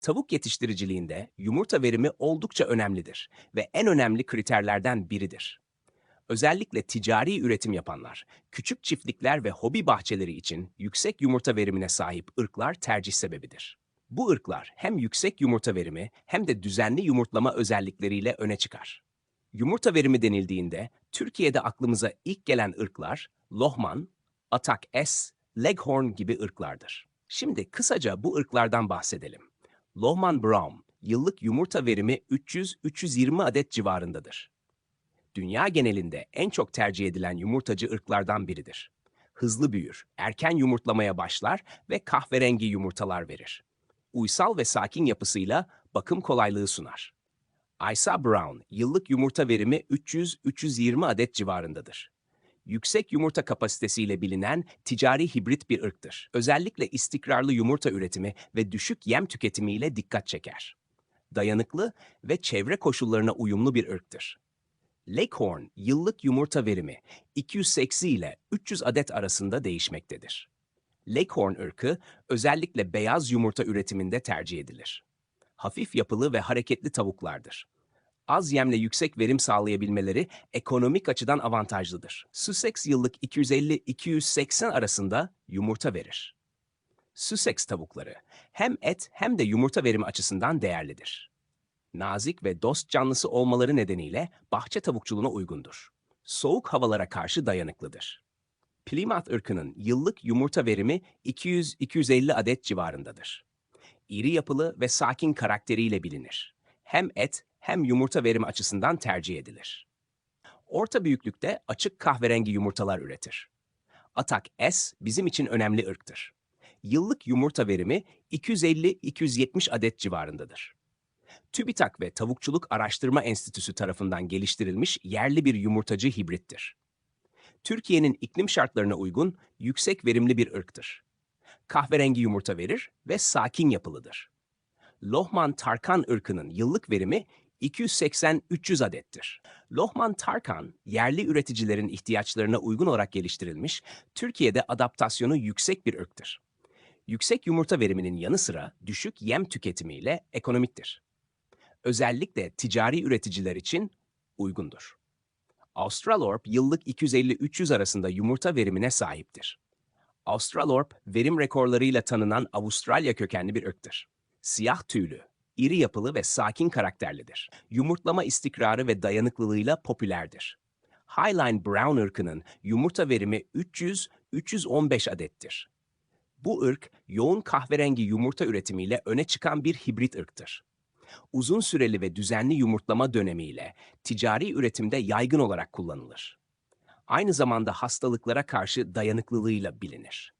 Tavuk yetiştiriciliğinde yumurta verimi oldukça önemlidir ve en önemli kriterlerden biridir. Özellikle ticari üretim yapanlar, küçük çiftlikler ve hobi bahçeleri için yüksek yumurta verimine sahip ırklar tercih sebebidir. Bu ırklar hem yüksek yumurta verimi hem de düzenli yumurtlama özellikleriyle öne çıkar. Yumurta verimi denildiğinde Türkiye'de aklımıza ilk gelen ırklar Lohman, Atak S, Leghorn gibi ırklardır. Şimdi kısaca bu ırklardan bahsedelim. Lohman Brown, yıllık yumurta verimi 300-320 adet civarındadır. Dünya genelinde en çok tercih edilen yumurtacı ırklardan biridir. Hızlı büyür, erken yumurtlamaya başlar ve kahverengi yumurtalar verir. Uysal ve sakin yapısıyla bakım kolaylığı sunar. Aysa Brown, yıllık yumurta verimi 300-320 adet civarındadır. Yüksek yumurta kapasitesiyle bilinen ticari hibrit bir ırktır. Özellikle istikrarlı yumurta üretimi ve düşük yem tüketimiyle dikkat çeker. Dayanıklı ve çevre koşullarına uyumlu bir ırktır. Leghorn yıllık yumurta verimi 280 ile 300 adet arasında değişmektedir. Leghorn ırkı özellikle beyaz yumurta üretiminde tercih edilir. Hafif yapılı ve hareketli tavuklardır. Az yemle yüksek verim sağlayabilmeleri ekonomik açıdan avantajlıdır. Sussex yıllık 250-280 arasında yumurta verir. Sussex tavukları hem et hem de yumurta verimi açısından değerlidir. Nazik ve dost canlısı olmaları nedeniyle bahçe tavukçuluğuna uygundur. Soğuk havalara karşı dayanıklıdır. Plymouth ırkının yıllık yumurta verimi 200-250 adet civarındadır. İri yapılı ve sakin karakteriyle bilinir. Hem et hem yumurta verimi açısından tercih edilir. Orta büyüklükte açık kahverengi yumurtalar üretir. Atak S bizim için önemli ırktır. Yıllık yumurta verimi 250-270 adet civarındadır. TÜBİTAK ve Tavukçuluk Araştırma Enstitüsü tarafından geliştirilmiş yerli bir yumurtacı hibrittir. Türkiye'nin iklim şartlarına uygun, yüksek verimli bir ırktır. Kahverengi yumurta verir ve sakin yapılıdır. Lohman Tarkan ırkının yıllık verimi 280-300 adettir. Lohman Tarkan, yerli üreticilerin ihtiyaçlarına uygun olarak geliştirilmiş, Türkiye'de adaptasyonu yüksek bir ırktır. Yüksek yumurta veriminin yanı sıra düşük yem tüketimiyle ekonomiktir. Özellikle ticari üreticiler için uygundur. Australorp yıllık 250-300 arasında yumurta verimine sahiptir. Australorp, verim rekorlarıyla tanınan Avustralya kökenli bir ırktır. Siyah tüylü, iri yapılı ve sakin karakterlidir. Yumurtlama istikrarı ve dayanıklılığıyla popülerdir. Highline Brown ırkının yumurta verimi 300-315 adettir. Bu ırk, yoğun kahverengi yumurta üretimiyle öne çıkan bir hibrit ırktır. Uzun süreli ve düzenli yumurtlama dönemiyle ticari üretimde yaygın olarak kullanılır. Aynı zamanda hastalıklara karşı dayanıklılığıyla bilinir.